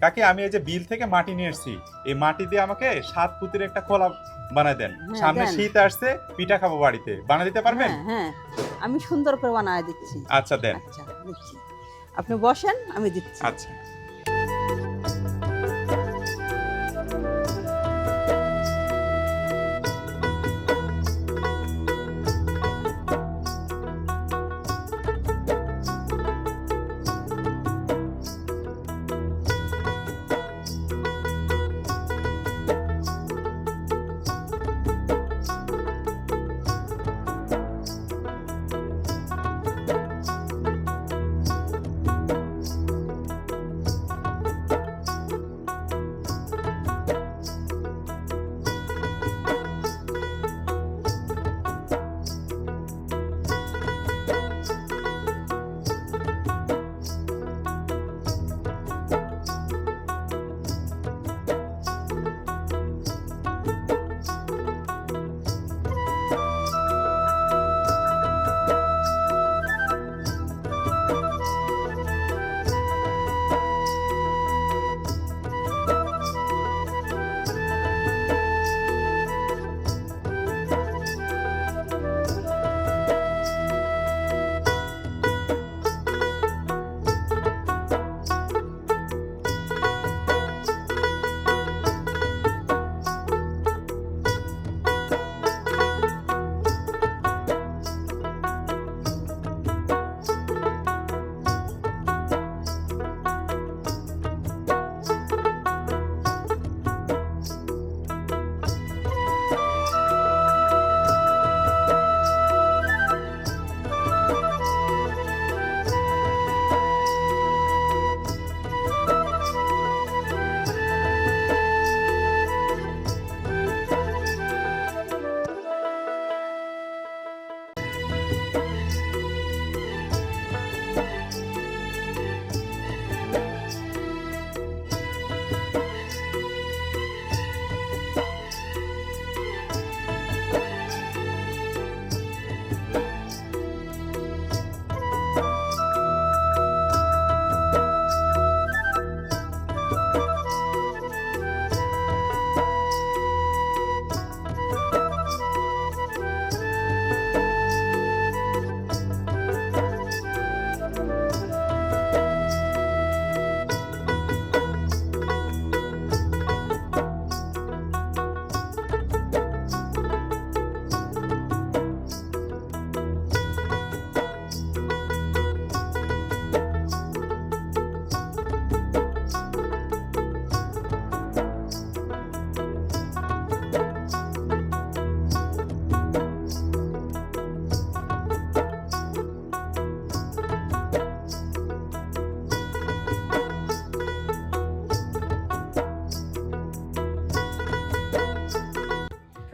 কাকি আমি এই যে বিল থেকে মাটি নিয়ে এসেছি। এই মাটি দিয়ে আমাকে সাত পুতির একটা খোলা বানায় দেন। হ্যাঁ, সামনে শীত আসছে পিঠা খাব বাড়িতে। বানিয়ে দিতে পারবেন? হ্যাঁ হ্যাঁ। আমি সুন্দর করে বানায় দিচ্ছি। আচ্ছা দেন। আচ্ছা দিচ্ছি। আপনি বসেন আমি দিচ্ছি। আচ্ছা।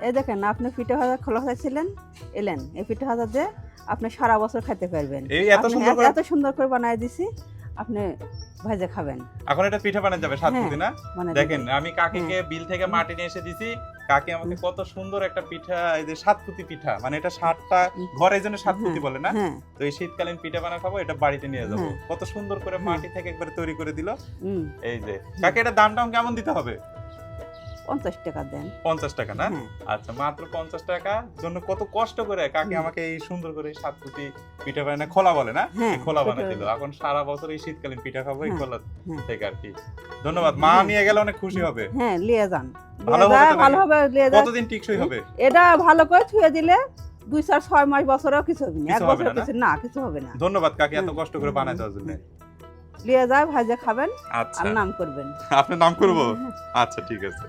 এই দেখেন আপনি পিঠে ভাজা খোলা ভাজা ছিলেন এলেন। এই পিঠে ভাজা দিয়ে আপনি সারা বছর খেতে পারবেন। এত সুন্দর করে- এত সুন্দর করে বানায় দিছি আপনি ভাজা খাবেন। এখন এটা পিঠা বানানো যাবে সাত হ্যাঁ, পুতি না মানে দেখেন আমি কাকিকে বিল থেকে মাটি নিয়ে এসে দিছি। কাকি আমাকে কত সুন্দর একটা পিঠা এই যে সাত পুতি পিঠা মানে এটা সাতটা হুম। ঘরে এই জন্য সাত পুতি হ্যাঁ, বলে না? হ্যাঁ। তো এই শীতকালীন পিঠা বানা খাব এটা বাড়িতে নিয়ে যাব। হ্যাঁ। কত সুন্দর করে হ্যাঁ। মাটি থেকে একবার তৈরি করে দিল। এই যে কাকে এটা দাম টাম কেমন দিতে হবে? পঞ্চাশ টাকা দেন। পঞ্চাশ টাকা না? হ্যাঁ। আচ্ছা মাত্র পঞ্চাশ টাকা জন্য কত কষ্ট করে কাকি। আমাকে এই সুন্দর করে সাত পুতি পিঠা বানায় খোলা বলে না? হ্যাঁ, খোলা বানিয়ে দিল। এখন সারা বছর এই শীতকালীন পিঠা খাব এই হ্যাঁ, খোলা। থেকে আর কি। ধন্যবাদ। মা। নিয়ে গেলে অনেক খুশি হবে। হ্যাঁ লিয়ে যান? ভালোভাবে লিয়ে যায় কতদিন টিকসই হবে? এটা ভালো করে ছুঁয়ে দিলে দুই চার ছয় মাস বছরেও কিছু হবে না। এক বছর? কিছু না কিছু হবে না। ধন্যবাদ কাকি এত কষ্ট করে বানায় দেওয়ার জন্য। লিয়ে যায় ভাজা খাবেন। আচ্ছা। আর নাম করবেন। আপনার নাম করব? আচ্ছা ঠিক আছে।